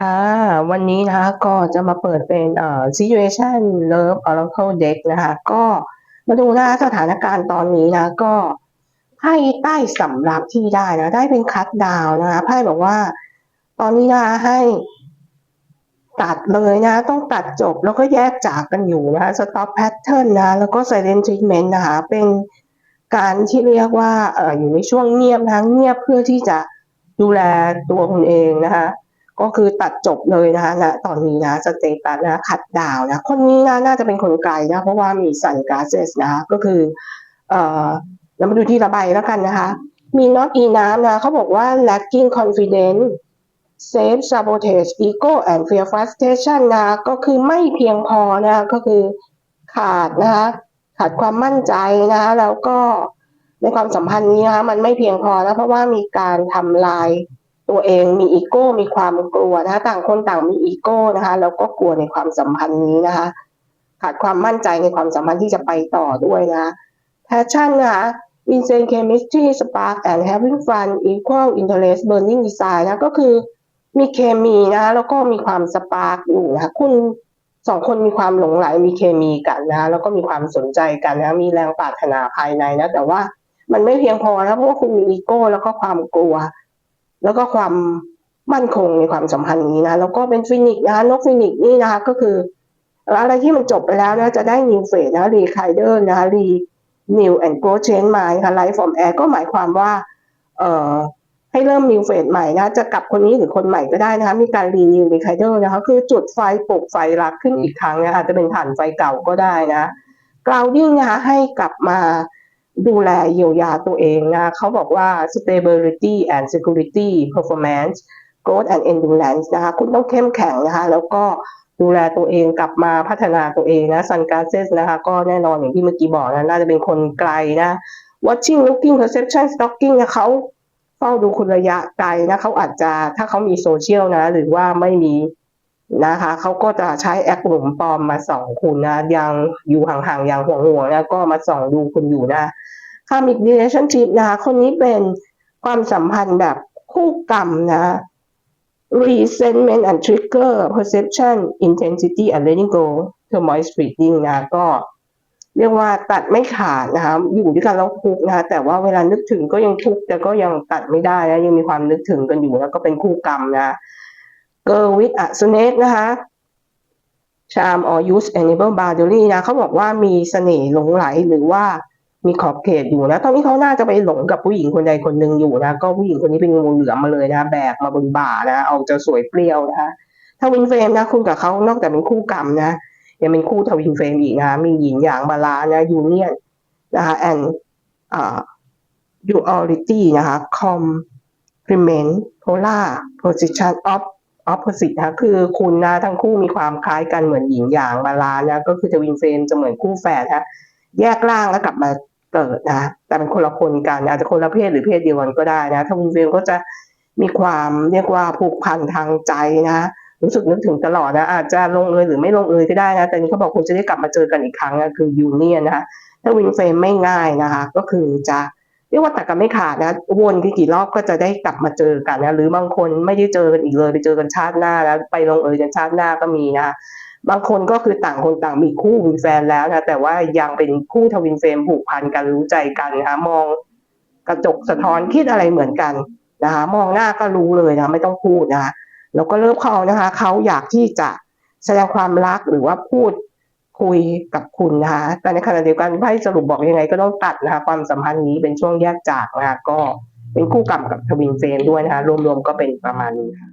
ค่ะวันนี้นะคะก็จะมาเปิดเป็นเอ่อ Situation Love Oracle Deck นะคะก็มาดูนะสถานการณ์ตอนนี้นะก็ไพ่ใต้สำรับที่ได้นะได้เป็นคัดดาวนะคะไพ่บอกว่า ตอนนี้นะให้ตัดเลยนะ ต้องตัดจบแล้วก็แยกจากกันอยู่นะคะ Stop Pattern นะแล้วก็ Silent Treatment นะคะเป็นการที่เรียกว่าเอ่ออยู่ในช่วงเงียบนะคะเงียบเพื่อที่จะดูแลตัวคุณเองนะคะ ก็คือตัดจบเลยนะคะณตอนนี้นะสเตตัสนะขัดดาวนะคนนี้นะน่าจะเป็นคนไกลนะเพราะว่ามีสันกาเซสนะก็คือเอ่อเรามาดูที่ระบายแล้วกันนะคะ มี not enough นะเขาบอกว่า lacking confidence self sabotage ego and fear frustration นะก็คือไม่เพียงพอนะก็คือขาดนะคะขาดความมั่นใจนะคะแล้วก็ในความสัมพันธ์นี้นะคะมันไม่เพียงพอนะเพราะว่ามีการทำลาย ตัวเองมีอีโก้มีความกลัวนะคะต่างคนต่างมีอีโก้นะคะแล้วก็กลัวในความสัมพันธ์นี้นะคะขาดความมั่นใจในความสัมพันธ์ที่จะไปต่อด้วยนะ passion นะคะ insane chemistry spark and having fun equal interest burning desire นะก็คือมีเคมีนะแล้วก็มีความสปาร์กอยู่นะคะคุณสองคนมีความหลงไหลมีเคมีกันนะคะแล้วก็มีความสนใจกันนะมีแรงปรารถนาภายในนะแต่ว่ามันไม่เพียงพอนะเพราะว่าคุณมีอีโก้แล้วก็ความกลัว แล้วก็ความมั่นคงในความสัมพันธ์นี้นะแล้วก็เป็นฟินิกนะคะนกฟินิกนี่นะคะก็คืออะไรที่มันจบไปแล้วนะจะได้นิวเฟสนะรีไคเดอร์นะคะรีนิวแอนด์โกเชนมาค่ะไลฟ์ฟอร์มแอร์ก็หมายความว่าเอ่อให้เริ่มนิวเฟสใหม่นะ จะกลับคนนี้หรือคนใหม่ก็ได้นะคะ มีการรีนิวรีไคเดอร์นะคะ คือจุดไฟปลุกไฟรักขึ้นอีกครั้งนะอาจจะเป็นฐานไฟเก่าก็ได้นะกราวดิ้งนะคะให้กลับมา ดูแลเยียวยาตัวเองนะเขาบอกว่า stability and security performance growth and endurance นะคะคุณต้องเข้มแข็งนะคะ แล้วก็ดูแลตัวเองกลับมาพัฒนาตัวเองนะซันการเซสนะคะ ก็แน่นอนอย่างที่เมื่อกี้บอกนะน่าจะเป็นคนไกลนะ watching looking perception stalking นะเขาเฝ้าดูคุณระยะไกลนะเขาอาจจะถ้าเขามีโซเชียลนะ หรือว่าไม่มี นะคะเขาก็จะใช้แอปหลุมปลอมมาส่องคุณนะยังอยู่ห่างๆอย่างห่วงๆนะก็มาส่องดูคุณอยู่นะคามิก relationship นะคะคนนี้เป็นความสัมพันธ์แบบคู่กรรมนะ resentment and trigger perception intensity and letting go turmoil splitting นะก็เรียกว่าตัดไม่ขาดนะคะอยู่ด้วยกันแล้วทุกนะคะแต่ว่าเวลานึกถึงก็ยังทุกแต่ก็ยังตัดไม่ได้นะยังมีความนึกถึงกันอยู่แล้วก็เป็นคู่กรรมนะ girl with a snake นะคะ charm or use enable boundary นะเขาบอกว่ามีเสน่ห์หลงไหลหรือว่ามีขอบเขตอยู่นะ ตอนนี้เขาน่าจะไปหลงกับผู้หญิงคนใดคนหนึ่งอยู่นะ ก็ผู้หญิงคนนี้เป็นงูเหลือมมาเลยนะแบกมาบนบ่านะเอาจะสวยเปรี้ยวนะคะถ้าวินเฟรมนะ คุณกับเขานอกจากเป็นคู่กรรมนะยังเป็นคู่ทวินเฟรมอีกนะ มีหญิงอย่างบาลานะยูเนียนนะคะ and อ่า duality นะคะ complement polar position of opposite นะคือคุณนะทั้งคู่มีความคล้ายกันเหมือนหญิงอย่างบาลานะก็คือทวินเฟรมจะเหมือนคู่แฝดนะแยกร่างแล้วกลับมาเกิดนะแต่เป็นคนละคนกันอาจจะคนละเพศหรือเพศเดียวกันก็ได้นะทวินเฟรมก็จะมีความเรียกว่าผูกพันทางใจนะรู้สึกนึกถึงตลอดนะอาจจะลงเอยหรือไม่ลงเอยก็ได้นะแต่นี้เขาบอกคุณจะได้กลับมาเจอกันอีกครั้งนะคือยูเนียนนะคะถ้าวินเฟรมไม่ง่ายนะคะ ก็คือจะ เรียกว่าตัดกันไม่ขาดนะวนกี่รอบก็จะได้กลับมาเจอกันนะหรือบางคนไม่ได้เจอกันอีกเลยไปเจอกันชาติหน้าแล้วไปลงเอยกันชาติหน้าก็มีนะบางคนก็คือต่างคนต่างมีคู่มีแฟนแล้วนะแต่ว่ายังเป็นคู่ทวินเฟรมผูกพันกันรู้ใจกันนะคะมองกระจกสะท้อนคิดอะไรเหมือนกันนะคะมองหน้าก็รู้เลยนะไม่ต้องพูดนะคะแล้วก็เริ่มเขานะคะเขาอยากที่จะแสดงความรักหรือว่าพูด คุยกับคุณนะคะแต่ในขณะเดียวกันไพ่สรุปบอกยังไงก็ต้องตัดนะคะความสัมพันธ์นี้เป็นช่วงแยกจากนะคะก็เป็นคู่กรรมกับทวินเฟนด้วยนะคะรวมๆก็เป็นประมาณนี้ค่ะ